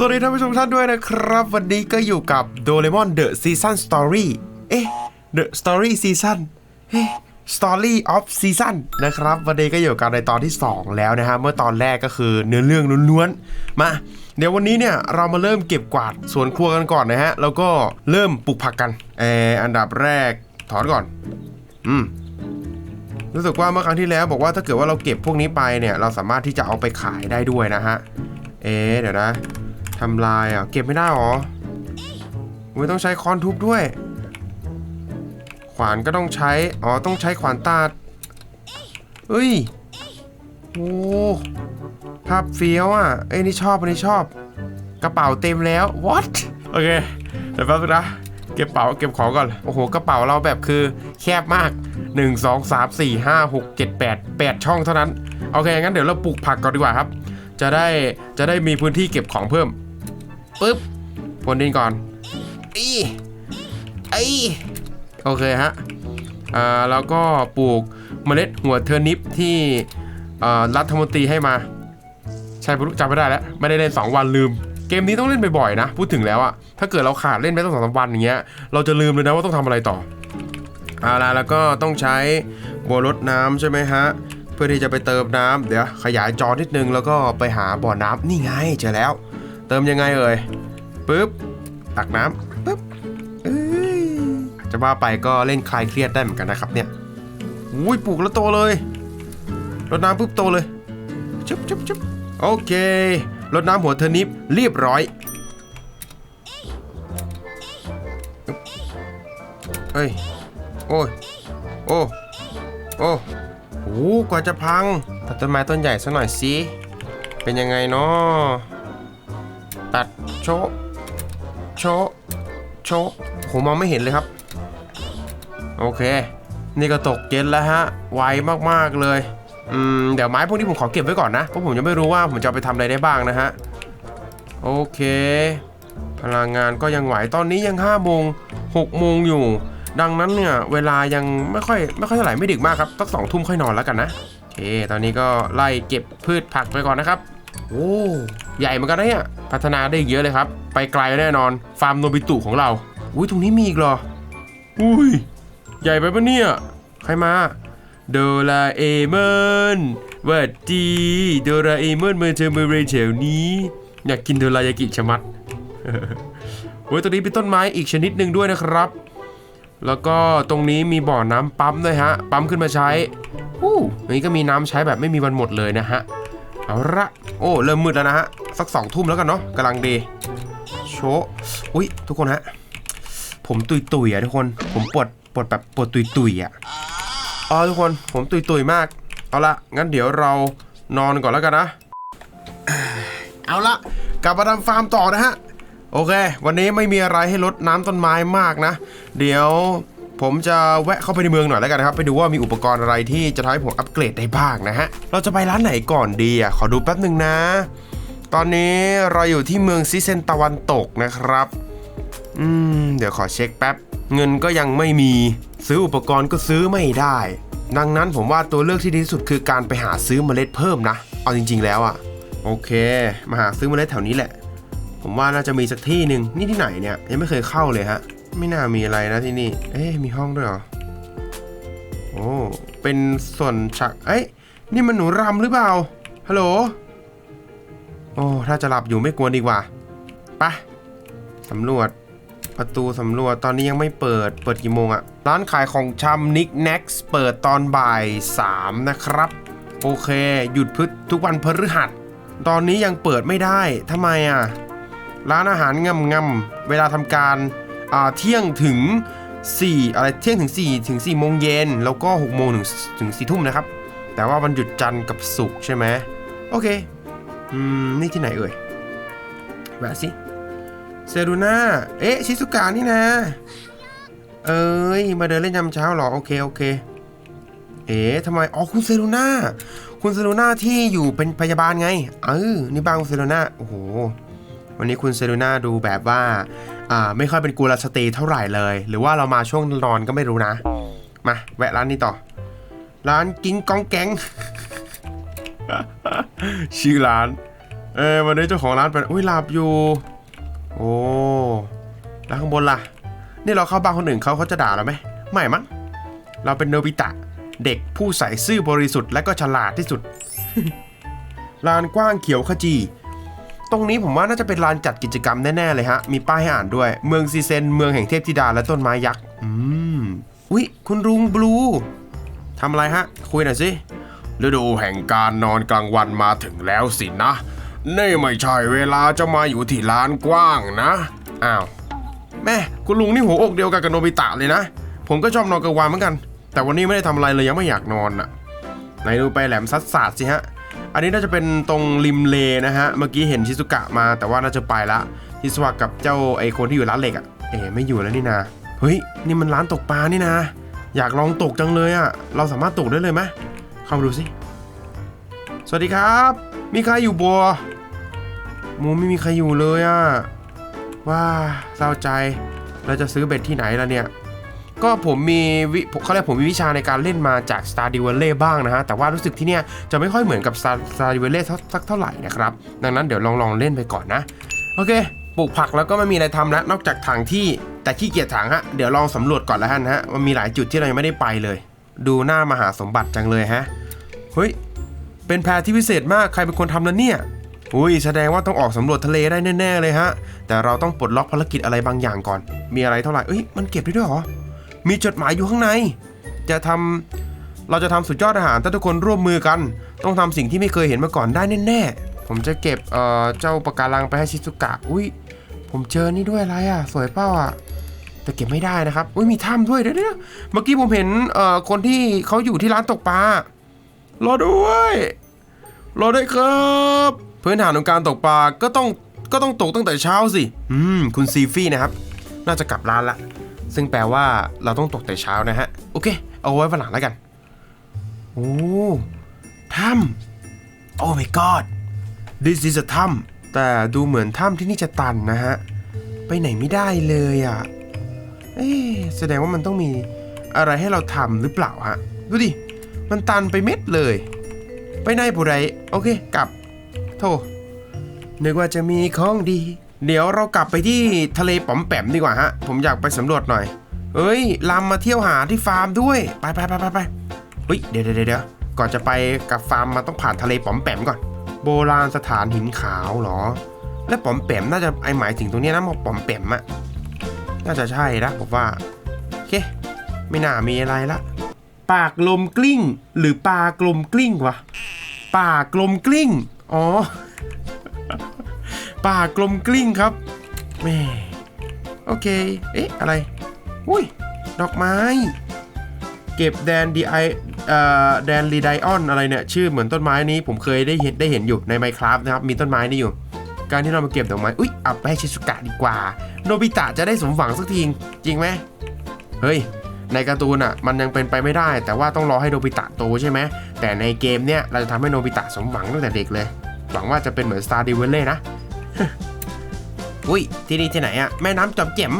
สวัสดีท่านผู้ชมท่านด้วยนะครับ วันนี้ก็อยู่กับโดเรมอนเดอะซีซันสตอรี่เอ๊ะเดอะสตอรี่ซีซันเอ๊ะสตอรี่ออฟซีซันนะครับ วันนี้ก็อยู่กันในตอนที่ 2 แล้วนะฮะ เมื่อตอนแรกก็คือเนื้อเรื่องล้วนๆ มา เดี๋ยววันนี้เนี่ย เรามาเริ่มเก็บกวาดสวนครัวกันก่อนนะฮะ แล้วก็เริ่มปลูกผักกันเอออันดับแรกถอนก่อน อืมรู้สึกว่าเมื่อครั้งที่แล้วบอกว่าถ้าเกิดว่าเราเก็บพวกนี้ไปเนี่ย เราสามารถที่จะเอาไปขายได้ด้วยนะฮะ เอ๊เดี๋ยวนะ ทำลายอะ เก็บไม่ได้หรอไม่ต้องใช้ค้อนทุบด้วย ขวานก็ต้องใช้ อ๋อ ต้องใช้ขวานตัดเฮ้ย โอ้ ภาพเฟี้ยวอะ เอ้ยนี่ชอบอันนี้ชอบ กระเป๋าเต็มแล้ว what โอเคเดี๋ยวแป๊บนึงนะ เก็บเป๋าเก็บของก่อน โอ้โห กระเป๋าเราแบบคือแคบมาก 1 2 3 4 5 6 7 8 8 ช่องเท่านั้น โอเค งั้นเดี๋ยวเราปลูกผักก่อนดีกว่าครับ จะได้จะได้มีพื้นที่เก็บของเพิ่ม ปึ๊บพรวนดินก่อนอีไอโอเคฮะอ่าแล้วก็ปลูกเมล็ดหัวเทอร์นิปที่อ่ารัฐมนตรีให้มา ใช่ปะจำไม่ได้แล้ว ไม่ได้เล่น 2 วันลืม เกมนี้ต้องเล่นบ่อยๆนะ พูดถึงแล้วอะถ้าเกิดเราขาดเล่นไปตั้งสองสามวันอย่างเงี้ย เราจะลืมเลยนะว่าต้องทำอะไรต่อเอาล่ะแล้วก็ต้องใช้บัวรดน้ำใช่ไหมฮะ เพื่อที่จะไปเติมน้ำเดี๋ยวขยายจอนิดนึงแล้วก็ไปหาบ่อน้ำนี่ไงเจอแล้ว เติมยังไงเอ่ยปึ๊บตักน้ำปึ๊บเอ้ยจะว่าไปก็เล่นคลายเครียดได้เหมือนกันนะครับเนี่ยอุ้ยปลูกแล้วโตเลยรดน้ำปุ๊บโตเลยชุบชุบชุบโอเครดน้ำหัวเทอร์นิปเรียบร้อยเฮ้ยโอ้ยโอ้โอ้โหกว่าจะพังตัดต้นไม้ต้นใหญ่สักหน่อยสิเป็นยังไงเนาะ ตัดโชะโชะโชะผมมองไม่เห็นเลยครับ โอเค นี่ก็ตกเย็นแล้วฮะ ไวมากๆเลยอืมเดี๋ยวไม้พวกนี้ผมขอเก็บไว้ก่อนนะ เพราะผมยังไม่รู้ว่าผมจะไปทำอะไรได้บ้างนะฮะ โอเค พลังงานก็ยังไหว ตอนนี้ยัง5โมง6โมงอยู่ ดังนั้นเนี่ย เวลายังไม่ค่อยไม่ค่อยเท่าไหร่ไม่ดึกมากครับสักสองทุ่มค่อยนอนแล้วกันนะโอเค ตอนนี้ก็ไล่เก็บพืชผักไปก่อนนะครับ โอ้ ใหญ่เหมือนกันนะเนี่ย พัฒนาได้อีกเยอะเลยครับ ไปไกลแน่นอน ฟาร์มโนบิตุของเรา อุ้ยตรงนี้มีอีกเหรอ อุ้ย ใหญ่ไปปะเนี่ย ใครมาโดราเอมอนวัดดีโดราเอมอนมาเจอมาเรเชลนี้ อยากกินโดรายากิชมัดเว้ยตรงนี้เป็นต้นไม้อีกชนิดหนึ่งด้วยนะครับ แล้วก็ตรงนี้มีบ่อน้ำปั๊มด้วยฮะ ปั๊มขึ้นมาใช้ฮู้นนี้ก็มีน้ำใช้แบบไม่มีวันหมดเลยนะฮะ เอาละโอ้เริ่มมืดแล้วนะฮะ สักสองทุ่มแล้วกันเนาะกำลังดี โชอุ้ยทุกคนฮะ ผมตุยตุยอะทุกคน ผมปวดปวดแบบปวดตุยตุยอะอ๋อทุกคนผมตุยตุยมาก เอาละงั้นเดี๋ยวเรานอนก่อนแล้วกันนะ เอาละกลับมาทำฟาร์มต่อนะฮะ โอเค วันนี้ไม่มีอะไรให้ลดน้ำต้นไม้มากนะ เดี๋ยว ผมจะแวะเข้าไปในเมืองหน่อยแล้วกันนะครับ ไปดูว่ามีอุปกรณ์อะไรที่จะทำให้ผมอัปเกรดได้บ้างนะฮะ เราจะไปร้านไหนก่อนดีอะ ขอดูแป๊บหนึ่งนะ ตอนนี้เราอยู่ที่เมืองซิเซนตะวันตกนะครับ อืม เดี๋ยวขอเช็คแป๊บ เงินก็ยังไม่มี ซื้ออุปกรณ์ก็ซื้อไม่ได้ ดังนั้นผมว่าตัวเลือกที่ดีที่สุดคือการไปหาซื้อเมล็ดเพิ่มนะ เอาจริง ๆ แล้วอะโอเค มาหาซื้อเมล็ดแถวนี้แหละ ผมว่าน่าจะมีสักที่หนึ่งนี่ที่ไหนเนี่ย ยังไม่เคยเข้าเลยฮะ ไม่น่ามีอะไรนะที่นี่ เอ๊ะมีห้องด้วยเหรอ โอ้ เป็นส่วนฉากเอ้ย นี่มันหนูรำหรือเปล่า ฮัลโหล โอ้ ถ้าจะหลับอยู่ไม่กวนดีกว่าปะสำรวจ ประตูสำรวจ ตอนนี้ยังไม่เปิด เปิดกี่โมงอะร้านขายของชำนิกแน็กเปิดตอนบ่าย3นะครับ โอเค หยุดพึทุกวันพฤหัส ตอนนี้ยังเปิดไม่ได้ ทำไมอะร้านอาหารงำงำๆเวลาทำการ เที่ยงถึง4อะไรเที่ยงถึง4ถึง4โมงเย็นแล้วก็6โมงถึงถึง4ทุ่มนะครับ แต่ว่าวันหยุดจันทร์กับศุกร์ใช่ไหมโอเคอืมนี่ที่ไหนเอ่ยแวะสิเซรูน่าเอ๊ะชิซุกะนี่นะ เอ้ยมาเดินเล่นยามเช้าหรอ โอเค โอเค เอ๊ะทำไม อ๋อ คุณเซรูน่าคุณเซรูน่าที่อยู่เป็นพยาบาลไง เออ นี่บ้านคุณเซรูน่าโอ้โห วันนี้คุณเซรูน่าดูแบบว่า อ่าไม่ค่อยเป็นกูลสตรีเท่าไหร่เลย หรือว่าเรามาช่วงนอนก็ไม่รู้นะ มา แวะร้านนี้ต่อ ร้านกิ้งก้องแก๊งชื่อร้าน เอ้ยวันนี้เจ้าของร้านเป็นอุ้ยหลับอยู่ โอ้แล้วข้างบนล่ะ นี่เราเข้าบ้านคนอื่นเขาเขาจะด่าเราไหมไม่มั้งเราเป็นโนบิตะ เด็กผู้ใส่ซื่อบริสุทธิ์และก็ฉลาดที่สุดลานกว้างเขียวขจี ตรงนี้ผมว่าน่าจะเป็นลานจัดกิจกรรมแน่ ๆ เลยฮะ มีป้ายให้อ่านด้วย เมืองซีเซน เมืองแห่งเทพธิดาและต้นไม้ยักษ์ อืม อุ๊ย คุณลุงบลูทำอะไรฮะ คุยหน่อยสิ ฤดูแห่งการนอนกลางวันมาถึงแล้วสินะ นี่ไม่ใช่เวลาจะมาอยู่ที่ลานกว้างนะ อ้าว แม่ คุณลุงนี่หัวอกเดียวกันกับโนบิตะเลยนะ ผมก็ชอบนอนกลางวันเหมือนกัน แต่วันนี้ไม่ได้ทำอะไรเลยยังไม่อยากนอนอะไหนดูไปแหลมซัดสาดสิฮะ อันนี้น่าจะเป็นตรงริมเลนะฮะ เมื่อกี้เห็นชิซุกะมาแต่ว่าน่าจะไปละชิซุกะกับเจ้าไอคนที่อยู่ร้านเหล็กอะเอ๋ไม่อยู่แล้วนี่นาเฮ้ยนี่มันร้านตกปลานี่นะอยากลองตกจังเลยอะเราสามารถตกได้เลยไหมเข้ามาดูสิสวัสดีครับ มีใครอยู่บัวมูไม่มีใครอยู่เลยอะว้าเศร้าใจเราจะซื้อเบ็ดที่ไหนล่ะเนี่ย ก็ผมมีวิเขาเรียกผมมีวิชาในการเล่นมาจาก Star d e v a l e บ้างนะฮะ แต่ว่ารู้สึกที่เนี่ยจะไม่ค่อยเหมือนกับ Star Star d e v a l e สักเท่าไหร่นะครับ ดังนั้นเดี๋ยวลองลองเล่นไปก่อนนะ โอเคปลูกผักแล้วก็ไม่มีอะไรทำแล้วนอกจากถังที่แต่ขี้เกียจถังฮะ เดี๋ยวลองสำรวจก่อนแล้วกันฮะมันมีหลายจุดที่เรายังไม่ได้ไปเลย ดูหน้ามหาสมบัติจังเลยฮะเฮ้ยเป็นแพรที่พิเศษมากใครเป็นคนทำนั้นเนี่ยอุ้ยแสดงว่าต้องออกสำรวจทะเลได้แน่ๆเลยฮะ แต่เราต้องปลดล็อกภารกิจอะไรบางอย่างก่อน มีอะไรเท่าไหร่เอ้ยมันเก็บได้ด้วยเหรอ มีจดหมายอยู่ข้างใน จะทำเราจะทำสุดยอดอาหารถ้าทุกคนร่วมมือกัน ต้องทำสิ่งที่ไม่เคยเห็นมาก่อนได้แน่ๆ ผมจะเก็บเอ่อเจ้าปะการังไปให้ชิซุกะ อุ้ยผมเจอนี่ด้วยอะไรอะ สวยเป้าอะ แต่เก็บไม่ได้นะครับ อุ้ยมีถ้ำด้วยเดี๋ยวเดี๋ยวเมื่อกี้ผมเห็นเอ่อคนที่เขาอยู่ที่ร้านตกปลารอด้วยรอด้วยครับพื้นฐานของการตกปลาก็ต้องก็ต้องตกตั้งแต่เช้าสิ อืม คุณซีฟี่นะครับ น่าจะกลับร้านละ ซึ่งแปลว่าเราต้องตกแต่เช้านะฮะ โอเค เอาไว้วันหลังแล้วกัน โอ้ถ้ำโอ้ my god this is a ถ้ำแต่ดูเหมือนถ้ำที่นี่จะตันนะฮะ ไปไหนไม่ได้เลยอะ เอ๊แสดงว่ามันต้องมีอะไรให้เราทำหรือเปล่าฮะ ดูดิ มันตันไปเม็ดเลย ไปไหนผู้ใดโอเค กลับ โทนึกว่าจะมีของดี เดี๋ยวเรากลับไปที่ทะเลป๋อมแปมดีกว่าฮะ ผมอยากไปสำรวจหน่อย เอ้ยลำมาเที่ยวหาที่ฟาร์มด้วย ไปไปไปไปไปเฮ้ยเดี๋ยวเดี๋ยวเดี๋ยวก่อนจะไปกับฟาร์มมาต้องผ่านทะเลป๋อมแปมก่อน โบราณสถานหินขาวเหรอ และป๋อมแปมน่าจะไอหมายถึงตรงนี้นะป๋อมแปมอะน่าจะใช่นะผมว่าโอเค ไม่น่ามีอะไรละ ปากลมกลิ้ง หรือปลากลมกลิ้งวะปากลมกลิ้ง อ๋อ ป่ากลมกลิ้งครับแม่โอเค เอ๊ะ อะไร อุ้ย ดอกไม้ เก็บแดนดีไอเอ่อแดนรีไดออนอะไรเนี่ย ชื่อเหมือนต้นไม้นี้ผมเคยได้เห็นได้เห็นอยู่ใน Minecraft นะครับ มีต้นไม้นี่อยู่ การที่เรามาเก็บดอกไม้ อุ้ยเอาไปให้ชิซุกะดีกว่า โนบิตะจะได้สมหวังสักทีจริงไหมเฮ้ย ในการ์ตูนอะ มันยังเป็นไปไม่ได้ แต่ว่าต้องรอให้โนบิตะโตใช่ไหม แต่ในเกมเนี่ยเราจะทำให้โนบิตะสมหวังตั้งแต่เด็กเลย หวังว่าจะเป็นเหมือน Star d e v a l l e นะ อุ้ยที่นี่ที่ไหนอะแม่น้ำจอมแจ่ม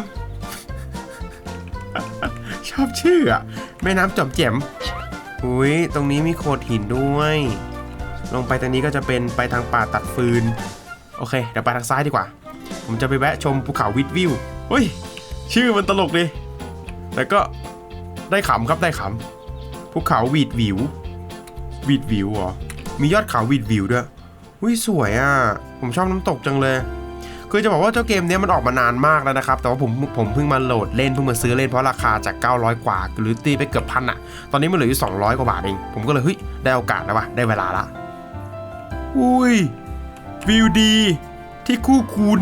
ชอบชื่ออะแม่น้ำจอมแจ่มอุ้ยตรงนี้มีโขดหินด้วย ลงไปตรงนี้ก็จะเป็นไปทางป่าตัดฟืน โอเค เดี๋ยวไปทางซ้ายดีกว่า ผมจะไปแวะชมภูเขาวิดวิวเฮ้ย ชื่อมันตลกดิแต่ก็ได้ขำครับได้ขำภูเขาวีดวิววีดวิวเหรอ มียอดเขาวีดวิวด้วย อุ้ยสวยอะ ผมชอบน้ำตกจังเลย คือจะบอกว่าเจ้าเกมนี้มันออกมานานมากแล้วนะครับ แต่ว่าผมผมเพิ่งมาโหลดเล่นเพิ่งมาซื้อเล่นเพราะราคาจาก 900 กว่า หรือตีไปเกือบพันอะ ตอนนี้มันเหลืออยู่200 กว่าบาทเอง ผมก็เลยเฮ้ยได้โอกาสแล้ววะได้เวลาละ อุ้ยวิวดีที่คู่คุณ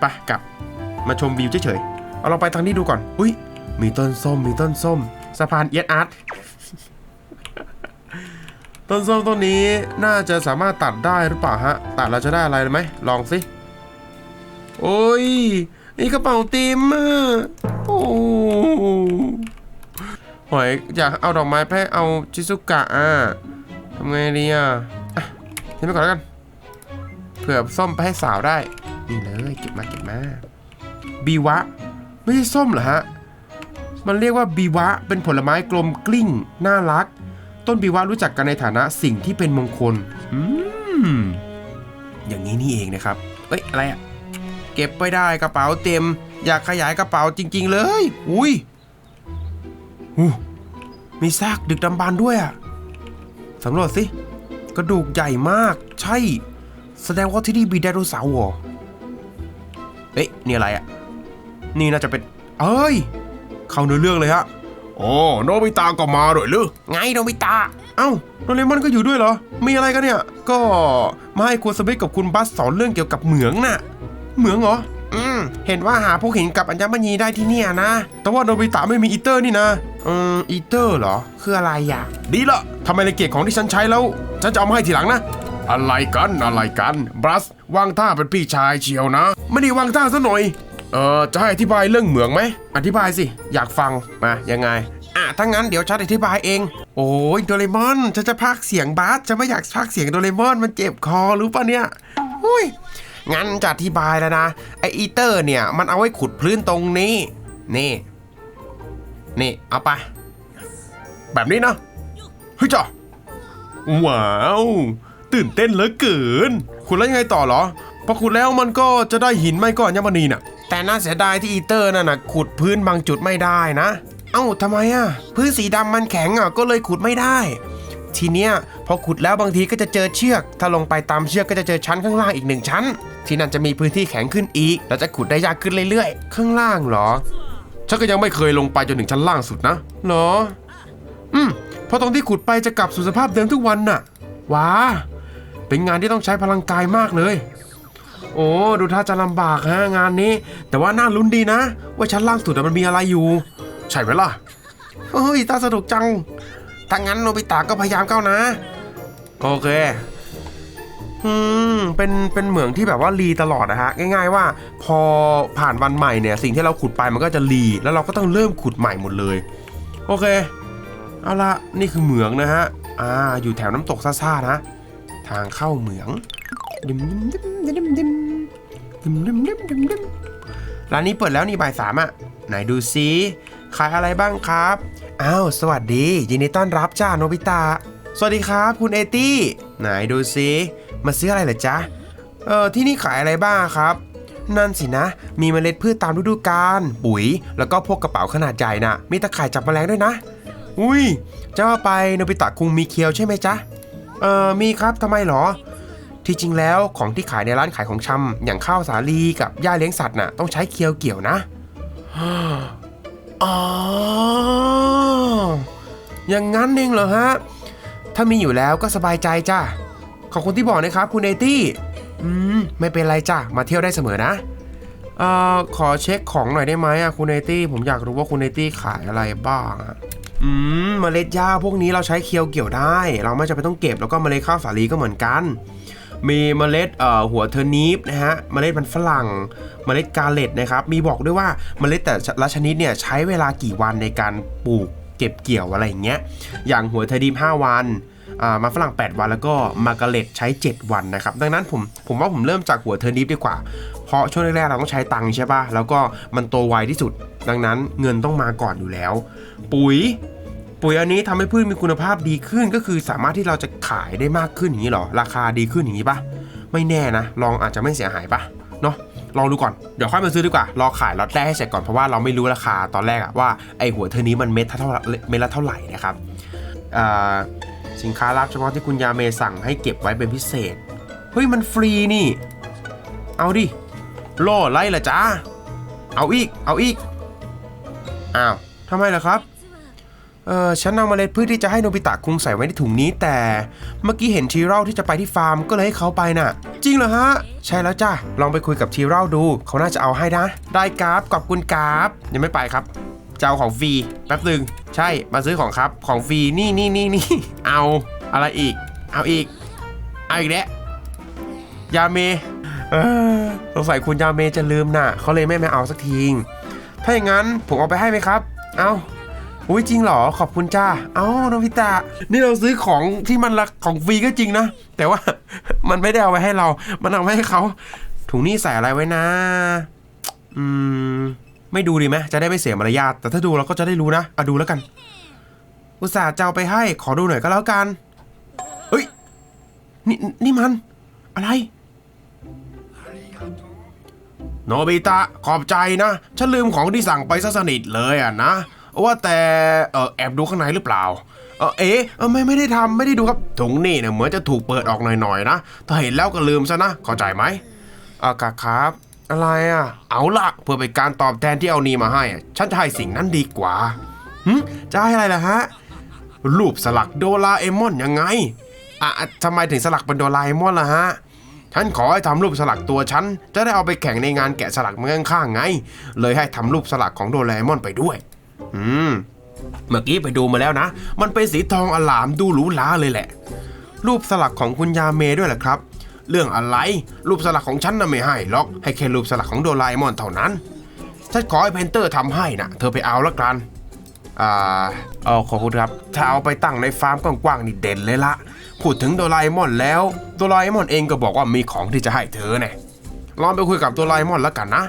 ไปกลับ มาชมวิวเฉยๆ เอาเราไปทางนี้ดูก่อน อุ้ยมีต้นส้มมีต้นส้มสะพานเอียดอาร์ต ต้นส้มต้นนี้น่าจะสามารถตัดได้หรือเปล่าฮะ ตัดแล้วจะได้อะไรไหมลองสิโอ้ยนี่กระเป๋าติมอะโอ้หอยอยากเอาดอกไม้ไปให้เอาชิซุกะอะทำไงดีอะอะทิ้งไปก่อนแล้วกันเผื่อส้มไปให้สาวได้นี่เลยเก็บมาเก็บมาบีวะ ไม่ใช่ส้มเหรอฮะ มันเรียกว่าบีวะเป็นผลไม้กลมกลิ้งน่ารัก ต้นบีวะรู้จักกันในฐานะสิ่งที่เป็นมงคล อืม อย่างนี้นี่เองนะครับ เอ้ย อะไรอะเก็บไม่ได้กระเป๋าเต็ม อยากขยายกระเป๋าจริง ๆ เลย อุ้ยอู้มีซากดึกดำบรรด้วยอะสำรวจสิ กระดูกใหญ่มาก ใช่ แสดงว่าที่นี่มีไดโนเสาร์เหรอเอ๊ะนี่อะไรอะนี่น่าจะเป็น เอ้ย เข้าเนื้อเรื่องเลยฮะ โอ้โนบิตาก็มาด้วยหรือไงโนบิตา เอ้าโดเรมอนก็อยู่ด้วยเหรอ มีอะไรกันเนี่ย ก็มาให้คุณสมิธกับคุณบัสสอนเรื่องเกี่ยวกับเหมืองน่ะ เหมืองเหรอ อืม เห็นว่าหาพวกหินกับอัญมณีได้ที่เนี่ยนะ แต่ว่าโนบิตะไม่มีอีเตอร์นี่นะ อืม อีเตอร์เหรอ คืออะไรอะ ดีละทำไมเลยเกียรของที่ฉันใช้แล้ว ฉันจะเอามาให้ทีหลังนะอะไรกันอะไรกัน บรัสวางท่าเป็นพี่ชายเชียวนะ ไม่ได้วางท่าซะหน่อย เออจะให้อธิบายเรื่องเหมืองไหม อธิบายสิ อยากฟัง มา ยังไง อะถ้างั้นเดี๋ยวฉันอธิบายเอง โอ้ยโดเรมอนฉันจะพากเสียงบาสจะไม่อยากพากเสียงโดเรมอนมันเจ็บคอรู้ปะเนี่ยอุ้ย งั้นจะอธิบายแล้วนะ ไออีเตอร์เนี่ย มันเอาไว้ขุดพื้นตรงนี้ นี่ นี่ เอาไป แบบนี้เนาะเฮ้ยจ้ะว้าว ตื่นเต้นเหลือเกิน คุณแล้วยังไงต่อเหรอพอขุดแล้วมันก็จะได้หินไม่ก็อัญมณีน่ะ แต่น่าเสียดายที่อีเตอร์นั่นน่ะขุดพื้นบางจุดไม่ได้นะ เอ้าทำไมอะ พื้นสีดำมันแข็งอะก็เลยขุดไม่ได้ ทีเนี้ยพอขุดแล้วบางทีก็จะเจอเชือก ถ้าลงไปตามเชือกก็จะเจอชั้นข้างล่างอีกหนึ่งชั้น ที่นั่นจะมีพื้นที่แข็งขึ้นอีกแล้วจะขุดได้ยากขึ้นเรื่อยๆ ข้างล่างเหรอ ฉันก็ยังไม่เคยลงไปจนถึงชั้นล่างสุดนะเหรอ อืมเพราะตรงที่ขุดไปจะกลับสู่สภาพเดิมทุกวันน่ะว้าเป็นงานที่ต้องใช้พลังกายมากเลย โอ้ดูท่าจะลำบากฮะงานนี้ แต่ว่าน่าลุ้นดีนะ ว่าชั้นล่างสุดมันมีอะไรอยู่ ใช่ไหมล่ะเฮ้ยตาสนุกจังถ้างั้นโนบิตะก็พยายามเข้านะ โอเคอืมเป็นเป็นเหมืองที่แบบว่ารีตลอดนะฮะง่ายๆว่า พอผ่านวันใหม่เนี่ยสิ่งที่เราขุดไปมันก็จะรีแล้วเราก็ต้องเริ่มขุดใหม่หมดเลย โอเค เอาละนี่คือเหมืองนะฮะอ่าอยู่แถวน้ำตกซ่าๆนะ ทางเข้าเหมืองดิมดิมดิม ดิมดิมดิมดิมดิมดิมดิมร้านนี้เปิดแล้วนี่บ่ายสามอะ ไหนดูซิขายอะไรบ้างครับ อ้าว สวัสดี ยินดีต้อนรับจ้าโนบิตะ สวัสดีครับคุณเอตี้ ไหนดูซิมาซื้ออะไรเหรอจ๊ะ เออที่นี่ขายอะไรบ้างครับ นั่นสินะ มีเมล็ดพืชตามฤดูกาล ปุ๋ย แล้วก็พวกกระเป๋าขนาดใหญ่น่ะ มีตะข่ายจับแมลงด้วยนะ อุ้ยจะว่าไปโนบิตะคุงมีเคียวใช่ไหมจ๊ะ เออมีครับทำไมหรอ ที่จริงแล้วของที่ขายในร้านขายของชำอย่างข้าวสาลีกับหญ้าเลี้ยงสัตว์น่ะต้องใช้เคียวเกี่ยวนะอ๋ออย่างนั้นเองเหรอฮะ ถ้ามีอยู่แล้วก็สบายใจจ้ะ ขอบคุณที่บอกนะครับ คุณเอตี้ อืม ไม่เป็นไรจ้ะ มาเที่ยวได้เสมอนะเอ่อขอเช็คของหน่อยได้ไหมอะคุณเอตี้ ผมอยากรู้ว่าคุณเอตี้ขายอะไรบ้างอะอืมเมล็ดหญ้าพวกนี้เราใช้เคียวเกี่ยวได้ เราไม่จำเป็นต้องเก็บแล้วก็เมล็ดข้าวสาลีก็เหมือนกัน มีเมล็ดหัวเทอร์นิปนะฮะ เมล็ดมันฝรั่ง เมล็ดกาเลตนะครับ มีบอกด้วยว่าเมล็ดแต่ละชนิดเนี่ยใช้เวลากี่วันในการปลูกเก็บเกี่ยวอะไรอย่างเงี้ย อย่างหัวเทอร์นิป5วันอ่ามาฝรั่ง 8 วันแล้วก็มาการเลตใช้ 7 วันนะครับ ดังนั้นผมผมว่าผมเริ่มจากหัวเทอร์นิปดีกว่า เพราะช่วงแรกๆเราต้องใช้ตังค์ใช่ป่ะ แล้วก็มันโตไวที่สุด ดังนั้นเงินต้องมาก่อนอยู่แล้ว ปุ๋ย ปุ๋ยอันนี้ทำให้พืชมีคุณภาพดีขึ้นก็คือสามารถที่เราจะขายได้มากขึ้นอย่างนี้หรอ ราคาดีขึ้นอย่างนี้ปะไม่แน่นะ ลองอาจจะไม่เสียหายปะเนาะลองดูก่อน เดี๋ยวค่อยมาซื้อดีกว่า รอขายล็อตแรกให้เสร็จก่อน เพราะว่าเราไม่รู้ราคาตอนแรกอะว่าไอหัวเทอนี้มันเม็ดเท่าเม็ดละเท่าไหร่นะครับสินค้ารับเฉพาะที่คุณยาเมสั่งให้เก็บไว้เป็นพิเศษ เฮ้ยมันฟรีนี่ เอาดิโล่ไล่ละจ้า เอาอีก เอาอีก อ้าวทำไมล่ะครับ เออฉันนำเมล็ดพืชที่จะให้โนบิตะคุงใส่ไว้ในถุงนี้แต่เมื่อกี้เห็นทีเร่าที่จะไปที่ฟาร์มก็เลยให้เขาไปน่ะ จริงเหรอฮะ ใช่แล้วจ้ะลองไปคุยกับทีเร่าดู เขาน่าจะเอาให้นะ ได้กราฟขอบคุณกราฟยังไม่ไปครับจะเอาของฟรีแป๊บหนึงใช่มาซื้อของครับของฟรีนี่นี่นี่นี่เอาอะไรอีก เอาอีก เอาอีกแล้วยาเมเออสงสัยคุณยาเมจะลืมน่ะเขาเลยไม่มาเอาสักทีถ้าอย่างนั้นผมเอาไปให้ไหมครับ เอา อุ้ยจริงเหรอขอบคุณจ้า เอ้าโนบิตะนี่เราซื้อของที่มันรักของฟรีก็จริงนะ แต่ว่ามันไม่ได้เอาไว้ให้เรา มันเอาไว้ให้เขาถุงนี้ใส่อะไรไว้นะ อืม ไม่ดูดีไหมจะได้ไม่เสียมารยาทแต่ถ้าดูเราก็จะได้รู้นะเอาดูแล้วกัน อุตส่าห์จะเอาไปให้ขอดูหน่อยก็แล้วกันเฮ้ยนี่นี่มัน อะไรโนบิตะขอบใจนะ ฉันลืมของที่สั่งไปซะสนิทเลยอะนะ ว่าแต่เออแอบดูข้างในหรือเปล่า เออเอ๊ะไม่ไม่ได้ทำไม่ได้ดูครับถุงนี่เนี่ยเหมือนจะถูกเปิดออกหน่อยๆนะถ้าเห็นแล้วก็ลืมซะนะเข้าใจไหมอากาครับ อะไรอะ เอาละเพื่อเป็นการตอบแทนที่เอานี่มาให้ ฉันจะให้สิ่งนั้นดีกว่าหึจะให้อะไรล่ะฮะรูปสลักโดราเอมอนยังไงอะทำไมถึงสลักเป็นโดราเอมอนล่ะฮะฉันขอให้ทำรูปสลักตัวฉัน จะได้เอาไปแข่งในงานแกะสลักเมืองข้างไง เลยให้ทำรูปสลักของโดราเอมอนไปด้วย อืม เมื่อกี้ไปดูมาแล้วนะ มันเป็นสีทองอลามดูหรูหราเลยแหละ รูปสลักของคุณยาเมด้วยแหละครับ เรื่องอะไร รูปสลักของฉันน่ะไม่ให้หรอก ให้แค่รูปสลักของโดราเอมอนเท่านั้น ฉันขอให้เพนเตอร์ทำให้นะเธอไปเอาละกัน อ่าเออขอบคุณครับ ถ้าเอาไปตั้งในฟาร์มกว้างๆนี่เด่นเลยละ พูดถึงโดราเอมอนแล้ว โดราเอมอนเองก็บอกว่ามีของที่จะให้เธอเนี่ยลองไปคุยกับโดราเอมอนแล้วกันนะ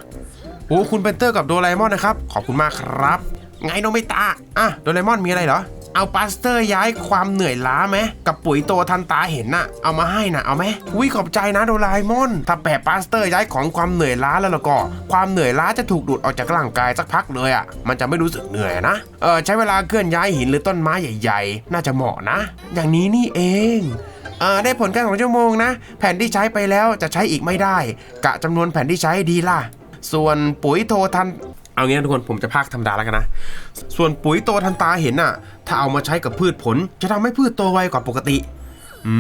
โอ้คุณเพนเตอร์กับโดราเอมอนนะครับ ขอบคุณมากครับ ไงโนบิตะอะโดราเอมอนมีอะไรเหรอ เอาปาสเตอร์ย้ายความเหนื่อยล้าไหมกับปุ๋ยโตทันตาเห็นน่ะ เอามาให้น่ะ เอาไหมอุ้ยขอบใจนะโดราเอมอน ถ้าแปะปาสเตอร์ย้ายของความเหนื่อยล้าแล้วแล้วก็ ความเหนื่อยล้าจะถูกดูดออกจากร่างกายสักพักเลยอะ มันจะไม่รู้สึกเหนื่อยนะ เออใช้เวลาเคลื่อนย้ายหินหรือต้นไม้ใหญ่ ๆ น่าจะเหมาะนะ อย่างนี้นี่เองเออได้ผลแค่สองชั่วโมงนะ แผ่นที่ใช้ไปแล้วจะใช้อีกไม่ได้ กะจำนวนแผ่นที่ใช้ดีล่ะ ส่วนปุ๋ยโททัน เอางี้นะทุกคนผมจะพากธรรมดาแล้วกันนะ ส่วนปุ๋ยโตทันตาเห็นน่ะ ถ้าเอามาใช้กับพืชผล จะทำให้พืชโตไวกว่าปกติ อื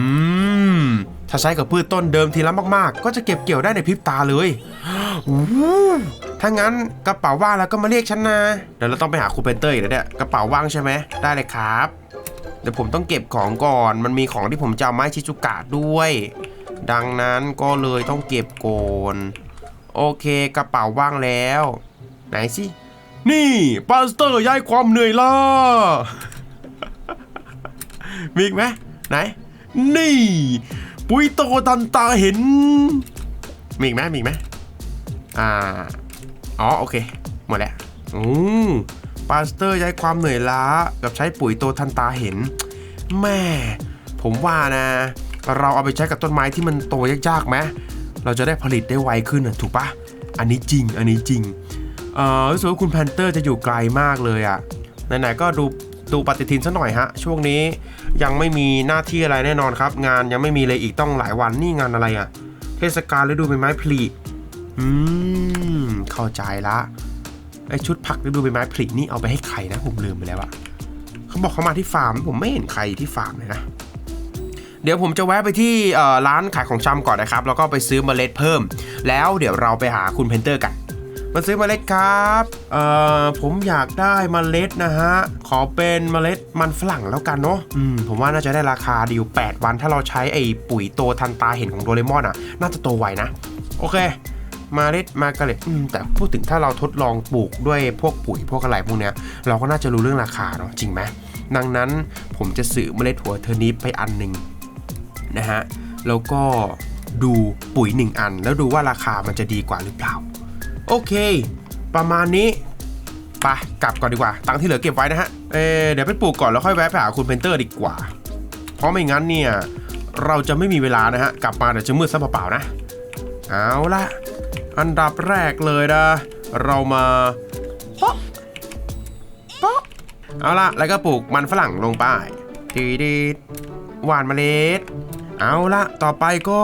ม ถ้าใช้กับพืชต้นเดิมทีละมากๆ ก็จะเก็บเกี่ยวได้ในพริบตาเลยถ้างั้นกระเป๋าว่างแล้วก็มาเรียกฉันนะ เดี๋ยวเราต้องไปหาครูเปนเตอร์อีกแล้วเนี่ยกระเป๋าว่างใช่ไหมได้เลยครับ เดี๋ยวผมต้องเก็บของก่อน มันมีของที่ผมจะเอาไม้ชิจุกะด้วย ดังนั้นก็เลยต้องเก็บก่อนโอเค กระเป๋าว่างแล้ว ไหนสิ นี่ปาสเตอร์ย้ายความเหนื่อยล้า มีอีกไหมไหน นี่ ปุ๋ยโตทันตาเห็น มีอีกไหมมีอีกไหมอ่า อ๋อ โอเค หมดแล้ว อืมปาสเตอร์ย้ายความเหนื่อยล้า กับใช้ปุ๋ยโตทันตาเห็น แม่ ผมว่านะ เราเอาไปใช้กับต้นไม้ที่มันโตยากๆไหมเราจะได้ผลิตได้ไวขึ้นนะถูกปะอันนี้จริง อันนี้จริงเอ่อ รู้สึกว่าคุณแพนเตอร์จะอยู่ไกลมากเลยอะ่ะไหนๆก็ดูดูปฏิทินซะหน่อยฮะ ช่วงนี้ยังไม่มีหน้าที่อะไรแน่นอนครับ งานยังไม่มีเลยอีกต้องหลายวันนี่งานอะไรอะ่ะเทศกาลฤดูใบไม้ผลิอืมเข้าใจละไอชุดผักฤดูใบไม้ผลินี่เอาไปให้ใครนะผมลืมไปแล้วอะเขาบอกเขามาที่ฟาร์มผมไม่เห็นใครที่ฟาร์มเลยนะเดี๋ยวผมจะแวะไปที่ร้านขายของชำก่อนนะครับ แล้วก็ไปซื้อเมล็ดเพิ่ม แล้วเดี๋ยวเราไปหาคุณเพนเตอร์กัน มาซื้อเมล็ดครับเอ่อผมอยากได้เมล็ดนะฮะ ขอเป็นเมล็ดมันฝรั่งแล้วกันเนาะอืมผมว่าน่าจะได้ราคาดีอยู่8วัน ถ้าเราใช้ไอ้ปุ๋ยโตทันตาเห็นของโดเรมอนอะ น่าจะโตไวนะ โอเคเมล็ดมาเกล็ดอืมแต่พูดถึงถ้าเราทดลองปลูกด้วยพวกปุ๋ยพวกอะไรพวกเนี้ย เราก็น่าจะรู้เรื่องราคาเนาะจริงไหมดังนั้นผมจะซื้อเมล็ดหัวเทอร์นิปไปอันหนึ่งนะฮะแล้วก็ดูปุ๋ยหนึ่งอัน แล้วดูว่าราคามันจะดีกว่าหรือเปล่า โอเค ประมาณนี้ไปกลับก่อนดีกว่า ตังค์ที่เหลือเก็บไว้นะฮะ เอเดี๋ยวไปปลูกก่อนแล้วค่อยแวะไปหาคุณเพนเตอร์ดีกว่า เพราะไม่งั้นเนี่ย เราจะไม่มีเวลานะฮะ กลับมาเดี๋ยวจะมืดซะเปล่าๆนะ เอาละอันดับแรกเลยนะ เรามาโป๊ะโป๊ะเอาละแล้วก็ปลูกมันฝรั่งลงไปดีดีหวานเมล็ด เอาละต่อไปก็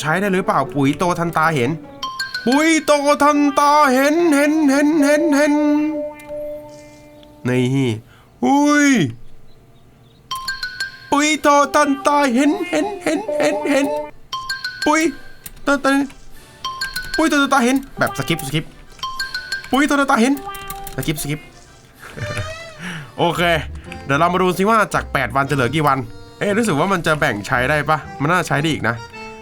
ใช้ได้หรือเปล่าปุ๋ยโตทันตาเห็น ปุยโตทันตาเห็นเห็นเห็นเห็นเห็นนี่อุ้ยปุยโตทันตาเห็นเห็นเห็นเห็นเห็นปุยโตตาปุยโตตาเห็นแบบสกิปสกิปปุยโตตาเห็นสกิปสกิปโอเค เดี๋ยวเรามาดูซิว่าจาก 8 วันจะเหลือกี่วัน เอ๊ะรู้สึกว่ามันจะแบ่งใช้ได้ปะมันน่าใช้ได้อีกนะ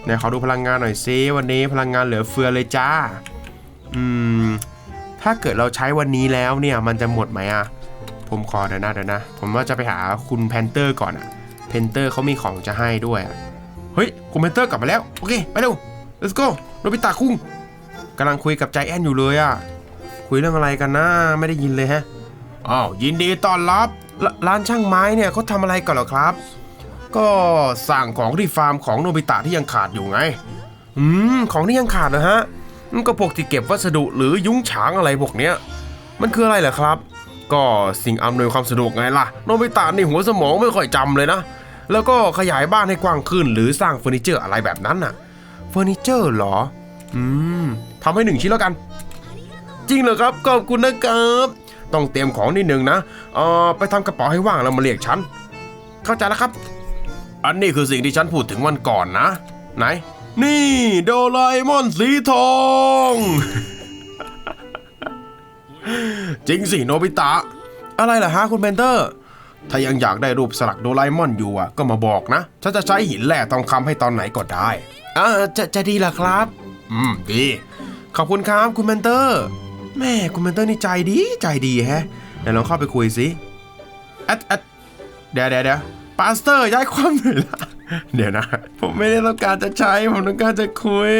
เนี่ยขอดูพลังงานหน่อยซิวันนี้พลังงานเหลือเฟือเลยจ้า อืม ถ้าเกิดเราใช้วันนี้แล้วเนี่ยมันจะหมดไหมอะผมขอเดี๋ยวนะเดี๋ยวนะ ผมว่าจะไปหาคุณแพนเตอร์ก่อนอะแพนเตอร์เขามีของจะให้ด้วยอะเฮ้ย คุณแพนเตอร์กลับมาแล้ว โอเค ไปเร็ว let's go โนบิตะคุ้งกำลังคุยกับใจแอนอยู่เลยอะคุยเรื่องอะไรกันนะไม่ได้ยินเลยฮะอ้าวยินดีต้อนรับรร้านช่างไม้เนี่ยเขาทำอะไรกันเหรอครับ ก็สั่งของที่ฟาร์มของโนบิตะที่ยังขาดอยู่ไง อืม ของที่ยังขาดเหรอฮะมันก็พวกที่เก็บวัสดุหรือยุ้งฉางอะไรพวกเนี้ย มันคืออะไรเหรอครับ ก็สิ่งอำนวยความสะดวกไงล่ะ โนบิตะในหัวสมองไม่ค่อยจำเลยนะ แล้วก็ขยายบ้านให้กว้างขึ้น หรือสร้างเฟอร์นิเจอร์อะไรแบบนั้นน่ะ เฟอร์นิเจอร์เหรอ อืมทำให้หนึ่งชิ้นแล้วกัน จริงเหรอครับ ขอบคุณนะครับ ต้องเตรียมของนิดนึงนะ เอ่อ ไปทำกระเป๋าให้ว่างแล้วมาเรียกฉัน เข้าใจแล้วครับ อันนี้คือสิ่งที่ฉันพูดถึงวันก่อนนะ ไหน นี่โดราเอมอนสีทอง จริงสิโนบิตะ อะไรล่ะฮะคุณเบนเตอร์ ถ้ายังอยากได้รูปสลักโดราเอมอนอยู่อะ ก็มาบอกนะ ฉันจะใช้หินแร่ทองคำให้ตอนไหนก็ได้อ่าจะจะดีล่ะครับ อืม ดี ขอบคุณครับคุณเบนเตอร์ แม่คุณเบนเตอร์นี่ใจดีใจดีแฮะเดี๋ยวลองเข้าไปคุยสิแอดแอดเดี๋ยวเดี๋ยวเดี๋ยว ปาสเตอร์ย้ายความหน่อยละเดี๋ยวนะ ผมไม่ได้ต้องการจะใช้ ผมต้องการจะคุย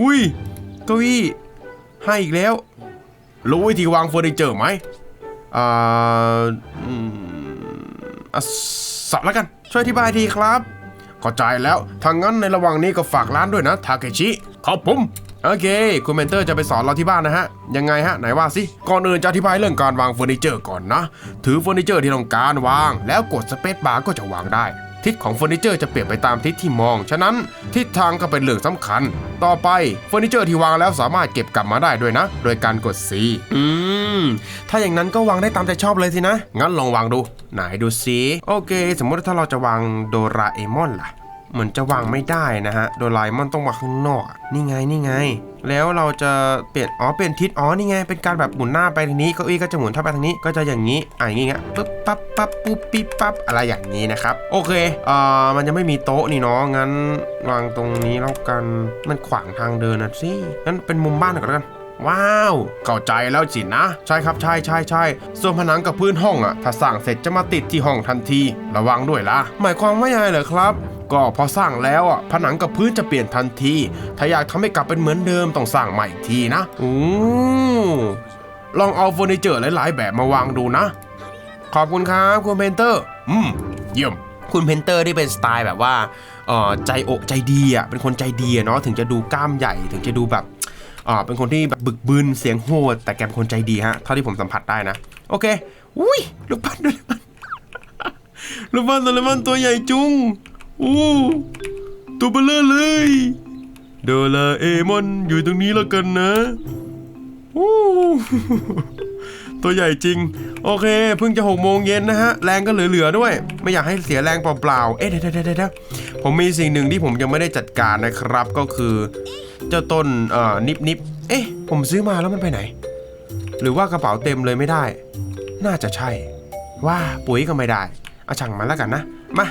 อุ้ยเก้าอี้ให้อีกแล้ว รู้วิธีวางเฟอร์นิเจอร์ไหมอ่าอืมอะสับแล้วกัน ช่วยอธิบายทีครับ เข้าใจแล้วทางงั้นในระหว่างนี้ก็ฝากร้านด้วยนะ ทาเคชิครับผม โอเคคุณเมนเตอร์จะไปสอนเราที่บ้านนะฮะ ยังไงฮะ ไหนว่าสิ ก่อนอื่นจะอธิบายเรื่องการวางเฟอร์นิเจอร์ก่อนนะ ถือเฟอร์นิเจอร์ที่ต้องการวาง แล้วกดสเปซบาร์ก็จะวางได้ ทิศของเฟอร์นิเจอร์จะเปลี่ยนไปตามทิศที่มอง ฉะนั้นทิศทางก็เป็นเรื่องสำคัญ ต่อไปเฟอร์นิเจอร์ที่วางแล้วสามารถเก็บกลับมาได้ด้วยนะ โดยการกด C อืม ถ้าอย่างนั้นก็วางได้ตามใจชอบเลยสินะ งั้นลองวางดู ไหนดูซิ โอเค สมมติว่าถ้าเราจะวางโดราเอมอนล่ะ เหมือนจะวางไม่ได้นะฮะ โดราเอมอนต้องวางข้างนอก นี่ไง นี่ไง แล้วเราจะเปลี่ยน อ๋อ เปลี่ยนทิศ อ๋อ นี่ไง เป็นการแบบหมุนหน้าไปทางนี้ เก้าอี้ก็จะหมุนเท่าไปทางนี้ ก็จะอย่างนี้ อะอย่างงี้ไงปึ๊บปั๊บปั๊บปุ๊บปิ๊บปั๊บ อะไรอย่างนี้นะครับ โอเค เอ่อ มันจะไม่มีโต๊ะนี่เนาะ งั้นวางตรงนี้แล้วกัน มันขวางทางเดินนะสิงั้นเป็นมุมบ้านก่อนแล้วกัน ว้าว เข้าใจแล้วจินะ ใช่ครับใช่ใช่ใช่ส่วนผนังกับพื้นห้องอะถ้าสั่งเสร็จจะมาติดที่ห้องทันที ระวังด้วยล่ะหมายความว่ายังไงเหรอครับก็พอสร้างแล้วอะผนังกับพื้นจะเปลี่ยนทันที ถ้าอยากทำให้กลับเป็นเหมือนเดิมต้องสร้างใหม่อีกทีนะโอ้ลองเอาเฟอร์นิเจอร์หลาย ๆ แบบมาวางดูนะ ขอบคุณครับคุณเพนเตอร์ อืม เยี่ยม คุณเพนเตอร์ที่เป็นสไตล์แบบว่าเออใจอกใจดีอะเป็นคนใจดีเนาะถึงจะดูกล้ามใหญ่ถึงจะดูแบบ อ่าเป็นคนที่แบบบึกบึนเสียงโหด แต่แกเป็นคนใจดีฮะ เท่าที่ผมสัมผัสได้นะ โอเค อุ้ยลูกปั้นด้วยลูกปั้นโดเรมอนตัวใหญ่จุงอู้ตัวเบลอเลยโดราเอมอนอยู่ตรงนี้แล้วกันนะอู้ตัวใหญ่จริง โอเคเพิ่งจะหกโมงเย็นนะฮะ แรงก็เหลือๆด้วย ไม่อยากให้เสียแรงเปล่าๆ เอ๊ะเดี๋ยวเดี๋ยวเดี๋ยวผมมีสิ่งหนึ่งที่ผมยังไม่ได้จัดการนะครับก็คือ เจ้าต้นเอ่อนิบนิบเอ๊ะ ผมซื้อมาแล้วมันไปไหน หรือว่ากระเป๋าเต็มเลยไม่ได้ น่าจะใช่ ว่าปุ๋ยก็ไม่ได้เอาช่างมันแล้วกันนะมา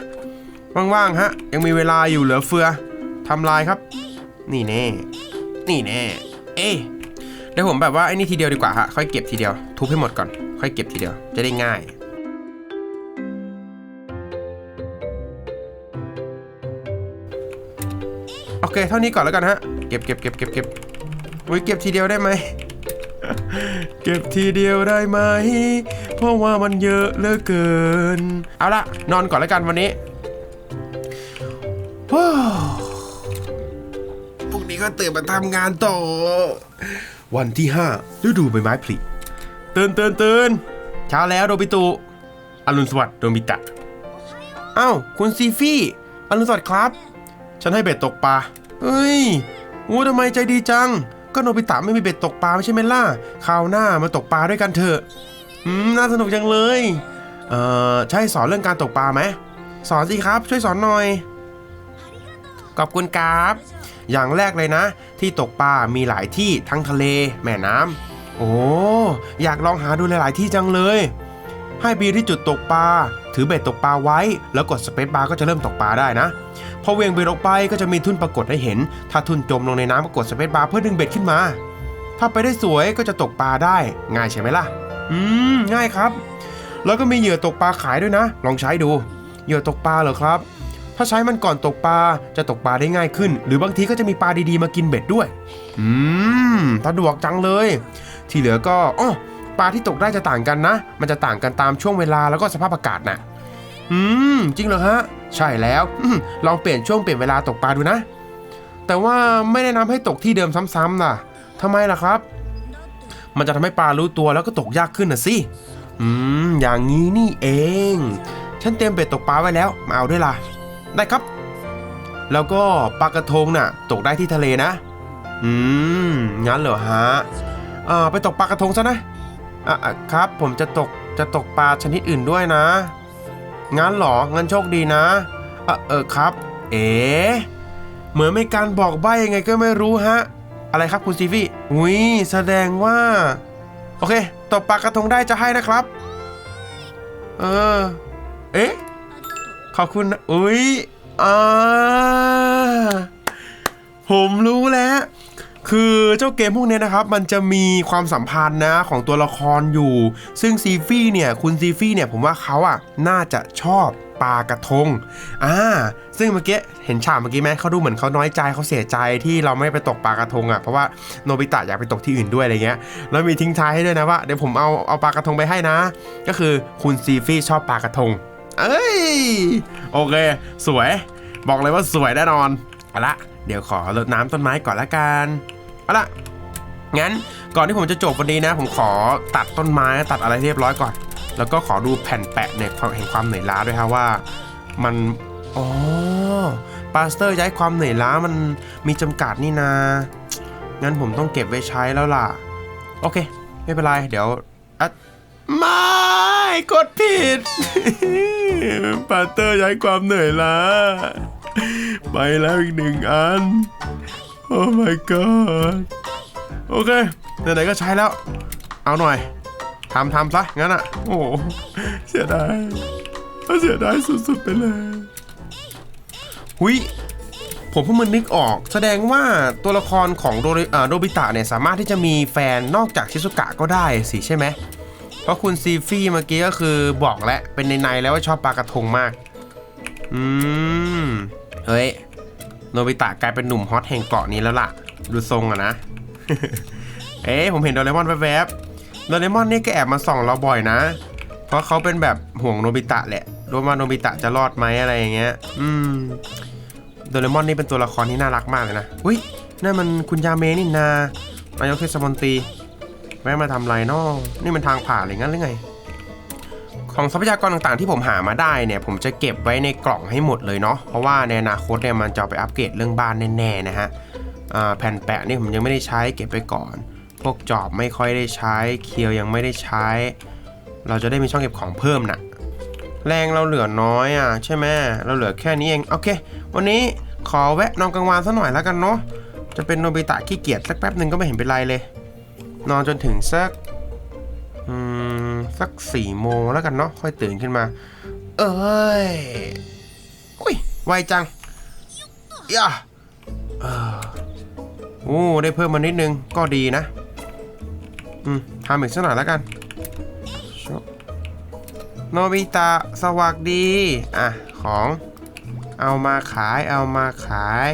ว่างๆฮะ ยังมีเวลาอยู่เหลือเฟือทำลายครับ นี่แน่นี่แน่เอ๊ะเดี๋ยวผมแบบว่าไอ้นี่ทีเดียวดีกว่าฮะค่อยเก็บทีเดียว ทุบให้หมดก่อน ค่อยเก็บทีเดียวจะได้ง่ายโอเค เท่านี้ก่อนแล้วกันฮะ เก็บเก็บเก็บเก็บเก็บอุ้ยเก็บทีเดียวได้ไหม เก็บทีเดียวได้ไหม เพราะว่ามันเยอะเหลือเกิน เอาละนอนก่อนแล้วกันวันนี้ว้าวพรุ่งนี้ก็ตื่นมาทำงานต่อ วันที่ห้าฤดูใบไม้ผลิเตือนเตือนเตือนเช้าแล้วโดบิตุอรุณสวัสดิ์โดมิตะอ้าวคุณซีฟี่อรุณสวัสดิ์ครับ ฉันให้เบ็ดตกปลาเฮ้ยโอ้ทำไมใจดีจัง ก็โนบิตะไม่มีเบ็ดตกปลาไม่ใช่ไหมล่ะคราวหน้ามาตกปลาด้วยกันเถอะอืมน่าสนุกจังเลยเอ่อใช่สอนเรื่องการตกปลาไหมสอนสิครับ ช่วยสอนหน่อยขอบคุณครับ อย่างแรกเลยนะ ที่ตกปลา มีหลายที่ทั้งทะเล แม่น้ำโอ้อยากลองหาดูหลาย ๆ ที่จังเลย ให้บีที่จุดตกปลาถือเบ็ดตกปลาไว้ แล้วกดสเปซบาร์ก็จะเริ่มตกปลาได้นะ พอเวียงเบ็ดออกไปก็จะมีทุ่นปรากฏให้เห็น ถ้าทุ่นจมลงในน้ำก็กดสเปซบาร์เพื่อดึงเบ็ดขึ้นมา ถ้าไปได้สวยก็จะตกปลาได้ ง่ายใช่ไหมล่ะ อืม ง่ายครับ แล้วก็มีเหยื่อตกปลาขายด้วยนะ ลองใช้ดู เหยื่อตกปลาเหรอครับ ถ้าใช้มันก่อนตกปลาจะตกปลาได้ง่ายขึ้น หรือบางทีก็จะมีปลาดีๆมากินเบ็ดด้วย อืมสะดวกจังเลย ที่เหลือก็อ้อ ปลาที่ตกได้จะต่างกันนะ มันจะต่างกันตามช่วงเวลาแล้วก็สภาพอากาศนะอืม จริงเหรอฮะ ใช่แล้วอลองเปลี่ยนช่วงเปลี่ยนเวลาตกปลาดูนะ แต่ว่าไม่แนะนำให้ตกที่เดิมซ้ำๆนะทำไมล่ะครับ มันจะทำให้ปลารู้ตัวแล้วก็ตกยากขึ้นน่ะสิ อืม อย่างนี้นี่เอง ฉันเตรียมเบ็ดตกปลาไว้แล้ว มาเอาด้วยล่ะ ได้ครับ แล้วก็ปลากระทงน่ะ ตกได้ที่ทะเลนะ อืม งั้นเหรอฮะ อ่า ไปตกปลากระทงซะนะ อะครับ ผมจะตกจะตกปลาชนิดอื่นด้วยนะ งั้นเหรองั้นโชคดีนะเออเออครับ เอ๋เหมือนไม่การบอกใบ้ยังไงก็ไม่รู้ฮะ อะไรครับคุณซีฟี่อุ้ยแสดงว่า โอเคตกปลากระทงได้จะให้นะครับ เออ เอ๊ะขอบคุณนะอุ้ยอ่าผมรู้แล้ว คือเจ้าเกมพวกนี้นะครับ มันจะมีความสัมพันธ์นะของตัวละครอยู่ ซึ่งซีฟี่เนี่ยคุณซีฟี่เนี่ยผมว่าเขาอะน่าจะชอบปลากระทง อ่า ซึ่งเมื่อกี้เห็นฉากเมื่อกี้ไหมเขาดูเหมือนเขาน้อยใจเขาเสียใจที่เราไม่ไปตกปลากระทงอะ เพราะว่าโนบิตะอยากไปตกที่อื่นด้วยอะไรเงี้ย แล้วมีทิ้งท้ายให้ด้วยนะว่าเดี๋ยวผมเอาเอาปลากระทงไปให้นะ ก็คือคุณซีฟี่ชอบปลากระทง เอ้ย โอเค สวย บอกเลยว่าสวยแน่นอนเอาละ เดี๋ยวขอรดน้ำต้นไม้ก่อนละกันเอาละงั้นก่อนที่ผมจะจบวันนี้นะ ผมขอตัดต้นไม้ตัดอะไรเรียบร้อยก่อน แล้วก็ขอดูแผ่นแปะเนี่ยความแห่งความเหนื่อยล้าด้วยครับว่า มันอ๋อปาสเตอร์ย้ายความเหนื่อยล้ามันมีจำกัดนี่นางั้นผมต้องเก็บไว้ใช้แล้วล่ะ โอเค ไม่เป็นไร เดี๋ยวอะไม่กดผิดปาสเตอร์ย้ายความเหนื่อยล้า ไปแล้วอีกหนึ่งอัน โอ้ my god โอเคไหนๆก็ใช้แล้ว เอาหน่อยทำทำซะ งั้นอะ โอ้เสียดายเสียดายสุดๆไปเลย หุยผมเพิ่งมานึกออก แสดงว่าตัวละครของโดริเอ่อโดบิตะเนี่ย สามารถที่จะมีแฟนนอกจากชิซุกะก็ได้สิใช่ไหม เพราะคุณซีฟี่เมื่อกี้ก็คือบอกแล้วเป็นในในๆแล้วว่าชอบปลากระทงมาก อืม เฮ้ย โนบิตะกลายเป็นหนุ่มฮอตแห่งเกาะนี้แล้วล่ะ ดูทรงอะนะ เอ๊ะผมเห็นโดเรมอนแวบๆโดเรมอนนี่ก็แอบมาส่องเราบ่อยนะ เพราะเขาเป็นแบบห่วงโนบิตะแหละรู้ว่าโนบิตะจะรอดไหมอะไรอย่างเงี้ย อืม โดเรมอนนี่เป็นตัวละครที่น่ารักมากเลยนะ อุ้ยนั่นมันคุณยาเมนี่นานายกเทศมนตรีแวะมาทำไรนอนี่มันทางผ่านอะไรงั้นหรือไง ของทรัพยากรต่างๆ ที่ผมหามาได้เนี่ย ผมจะเก็บไว้ในกล่องให้หมดเลยเนาะเพราะว่าในอนาคตเนี่ยมันจะไปอัปเกรดเรื่องบ้านแน่ๆนะฮะแผ่นแปะนี่ผมยังไม่ได้ใช้เก็บไว้ก่อน พวกจอบไม่ค่อยได้ใช้เคียวยังไม่ได้ใช้ เราจะได้มีช่องเก็บของเพิ่มน่ะแรงเราเหลือน้อยอะใช่ไหมเราเหลือแค่นี้เองโอเค วันนี้ขอแวะนอนกลางวันสักหน่อยแล้วกันเนาะจะเป็นโนบิตะขี้เกียจสักแป๊บหนึ่งก็ไม่เห็นเป็นไรเลย นอนจนถึงสัก สักสี่โมงแล้วกันเนาะค่อยตื่นขึ้นมา เอ้ยอุ้ยไวจังย่าเออโอ้ได้เพิ่มมานิดนึงก็ดีนะ อืมทำอีกสักหน่อยแล้วกันโนบิตะสวัสดี อะ ของเอามาขายเอามาขาย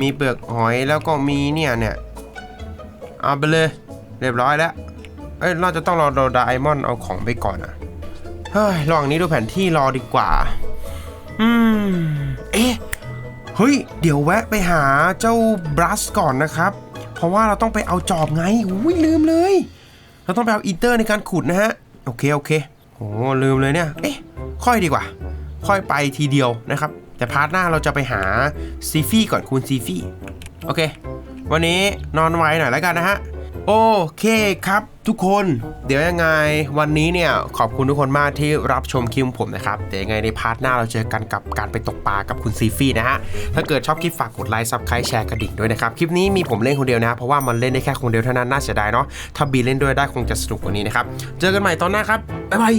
มีเปลือกหอยแล้วก็มีเนี่ยเนี่ย เอาไปเลย เรียบร้อยแล้ว เอ้ยเราจะต้องรอโดดาไอมอนเอาของไปก่อนอะเฮ้ยลองนี้ดูแผนที่รอดีกว่า อืม เอ๊ะ เฮ้ย เดี๋ยวแวะไปหาเจ้าบรัสก่อนนะครับ เพราะว่าเราต้องไปเอาจอบไงอุ้ยลืมเลย เราต้องไปเอาอินเตอร์ในการขุดนะฮะ โอเค โอเคโอ้ลืมเลยเนี่ย เอ๊ะ ค่อยดีกว่า ค่อยไปทีเดียวนะครับ แต่พาร์ทหน้าเราจะไปหาซีฟี่ก่อนคุณซีฟี่ โอเค วันนี้นอนไวหน่อยแล้วกันนะฮะ โอเคครับ ทุกคนเดี๋ยวยังไงวันนี้เนี่ยขอบคุณทุกคนมากที่รับชมคลิปผมนะครับ เดี๋ยวยังไงในพาร์ทหน้าเราเจอกันกับการไปตกปลากับคุณซีฟี่นะฮะ ถ้าเกิดชอบคลิปฝากกดไลค์ซับไครต์แชร์กระดิ่งด้วยนะครับ คลิปนี้มีผมเล่นคนเดียวนะครับเพราะว่ามันเล่นได้แค่คนเดียวเท่านั้นน่าเสียดายเนาะถ้าบีเล่นด้วยได้คงจะสนุกกว่านี้นะครับ เจอกันใหม่ตอนหน้าครับบ๊ายบาย